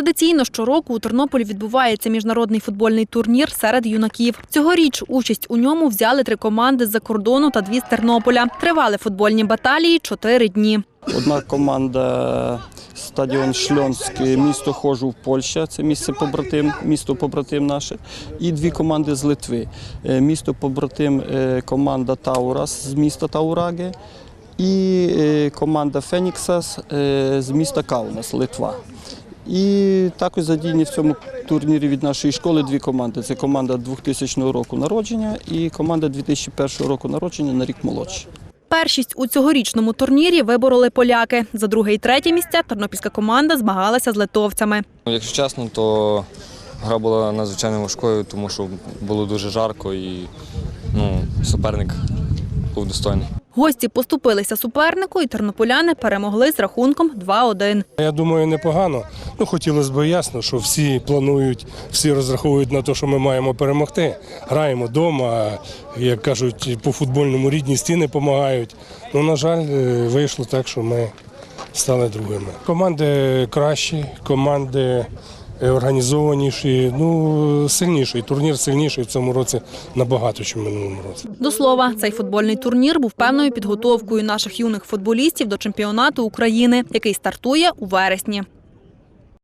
Традиційно щороку у Тернополі відбувається міжнародний футбольний турнір серед юнаків. Цьогоріч участь у ньому взяли три команди з-за кордону та дві з Тернополя. Тривали футбольні баталії чотири дні. Одна команда стадіон Шльонське, місто Хожув, Польща, це місце побратим, місто побратим наше. І дві команди з Литви. Е, Місто побратим е, команда Таурас з міста Таураге і е, команда Феніксас з міста Каунас, Литва. І також задіяні в цьому турнірі від нашої школи дві команди. Це команда 2000 року народження і команда 2001 року народження на рік молодші. Першість у цьогорічному турнірі вибороли поляки. За друге і третє місця тернопільська команда змагалася з литовцями. Ну, Якщо чесно, то гра була надзвичайно важкою, тому що було дуже жарко і ну, суперник був достойний. Гості поступилися супернику, і тернополяни перемогли з рахунком 2-1. Я думаю, непогано. Ну, хотілося б ясно, що всі планують, всі розраховують на те, що ми маємо перемогти. Граємо вдома, як кажуть, по футбольному рідні стіни допомагають. Ну, на жаль, е, вийшло так, що ми стали другими. Команди кращі, команди організованіші, ну сильніший. Турнір сильніший в цьому році набагато, ніж в минулому році. До слова, цей футбольний турнір був певною підготовкою наших юних футболістів до чемпіонату України, який стартує у вересні.